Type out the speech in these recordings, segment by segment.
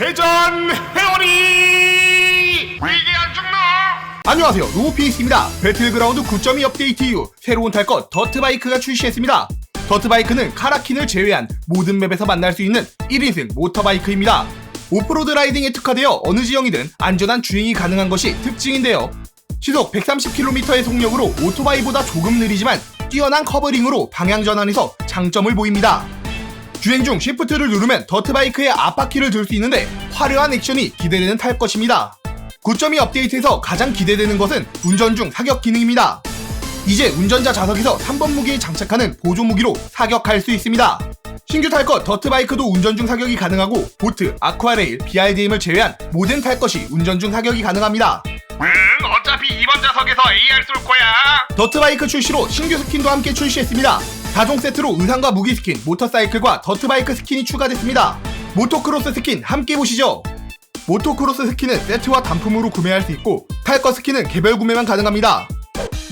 회전 회오리 이게 안 죽나? 안녕하세요. 로보피엑스입니다. 배틀그라운드 9.2 업데이트 이후 새로운 탈 것 더트바이크가 출시했습니다. 더트바이크는 카라킨을 제외한 모든 맵에서 만날 수 있는 1인승 모터바이크입니다. 오프로드 라이딩에 특화되어 어느 지형이든 안전한 주행이 가능한 것이 특징인데요. 시속 130km의 속력으로 오토바이보다 조금 느리지만 뛰어난 커버링으로 방향 전환에서 장점을 보입니다. 주행 중 시프트를 누르면 더트바이크의 앞바퀴를 들 수 있는데 화려한 액션이 기대되는 탈 것입니다. 9.2 업데이트에서 가장 기대되는 것은 운전 중 사격 기능입니다. 이제 운전자 좌석에서 3번 무기에 장착하는 보조 무기로 사격할 수 있습니다. 신규 탈 것 더트바이크도 운전 중 사격이 가능하고 보트, 아쿠아레일, BRDM을 제외한 모든 탈 것이 운전 중 사격이 가능합니다. 응, 어차피 이번 좌석에서 AR 쏠 거야. 더트바이크 출시로 신규 스킨도 함께 출시했습니다. 다종 세트로 의상과 무기 스킨, 모터사이클과 더트바이크 스킨이 추가됐습니다. 모토크로스 스킨 함께 보시죠. 모토크로스 스킨은 세트와 단품으로 구매할 수 있고 탈것 스킨은 개별 구매만 가능합니다.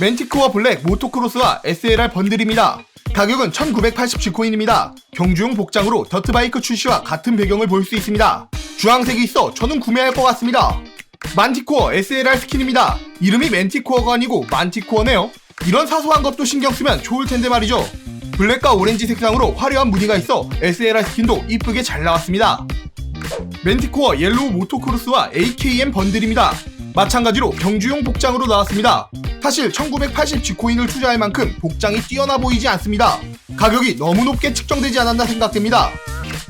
멘티크와 블랙, 모토크로스와 SLR 번들입니다. 가격은 1980G코인입니다. 경주용 복장으로 더트바이크 출시와 같은 배경을 볼 수 있습니다. 주황색이 있어 저는 구매할 것 같습니다. 만티코어 SLR 스킨입니다. 이름이 멘티코어가 아니고 만티코어네요. 이런 사소한 것도 신경 쓰면 좋을 텐데 말이죠. 블랙과 오렌지 색상으로 화려한 무늬가 있어 SLR 스킨도 이쁘게 잘 나왔습니다. 멘티코어 옐로우 모토크로스와 AKM 번들입니다. 마찬가지로 경주용 복장으로 나왔습니다. 사실 1980G코인을 투자할 만큼 복장이 뛰어나 보이지 않습니다. 가격이 너무 높게 측정되지 않았나 생각됩니다.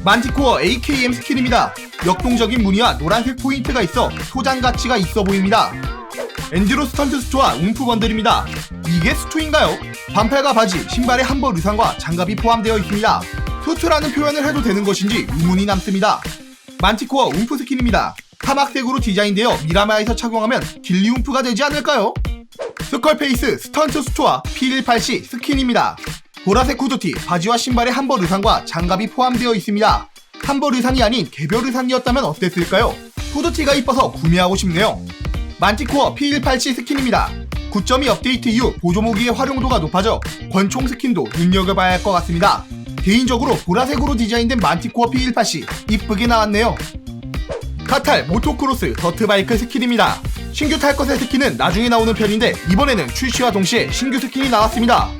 만티코어 AKM 스킨입니다. 역동적인 무늬와 노란색 포인트가 있어 소장 가치가 있어 보입니다. 엔지로 스턴트 스토와 움프 번들입니다. 이게 스토인가요? 반팔과 바지, 신발에 한벌 의상과 장갑이 포함되어 있습니다. 수트라는 표현을 해도 되는 것인지 의문이 남습니다. 만티코어 움프 스킨입니다. 사막색으로 디자인되어 미라마에서 착용하면 길리 움프가 되지 않을까요? 스컬페이스 스턴트 스토어 P180 스킨입니다. 보라색 후드티, 바지와 신발에 한벌 의상과 장갑이 포함되어 있습니다. 한벌 의상이 아닌 개별 의상이었다면 어땠을까요? 후드티가 이뻐서 구매하고 싶네요. 만티코어 P187 스킨입니다. 9.2 업데이트 이후 보조무기의 활용도가 높아져 권총 스킨도 눈여겨봐야 할 것 같습니다. 개인적으로 보라색으로 디자인된 만티코어 P180 이쁘게 나왔네요. 카탈 모토크로스 더트바이크 스킨입니다. 신규 탈 것의 스킨은 나중에 나오는 편인데 이번에는 출시와 동시에 신규 스킨이 나왔습니다.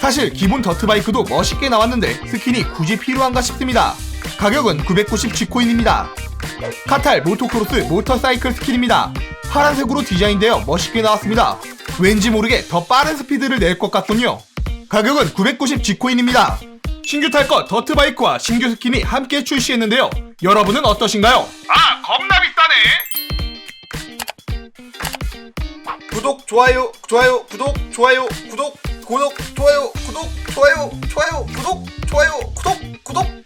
사실 기본 더트바이크도 멋있게 나왔는데 스킨이 굳이 필요한가 싶습니다. 가격은 990G코인입니다. 카탈 모토크로스 모터사이클 스킨입니다. 파란색으로 디자인되어 멋있게 나왔습니다. 왠지 모르게 더 빠른 스피드를 낼 것 같군요. 가격은 990G코인입니다. 신규 탈 것 더트바이크와 신규 스킨이 함께 출시했는데요. 여러분은 어떠신가요? 아, 겁나 비싸네. 구독, 좋아요, 좋아요, 구독, 좋아요, 구독, 구독, 좋아요, 구독, 좋아요, 좋아요, 구독, 좋아요, 구독, 구독.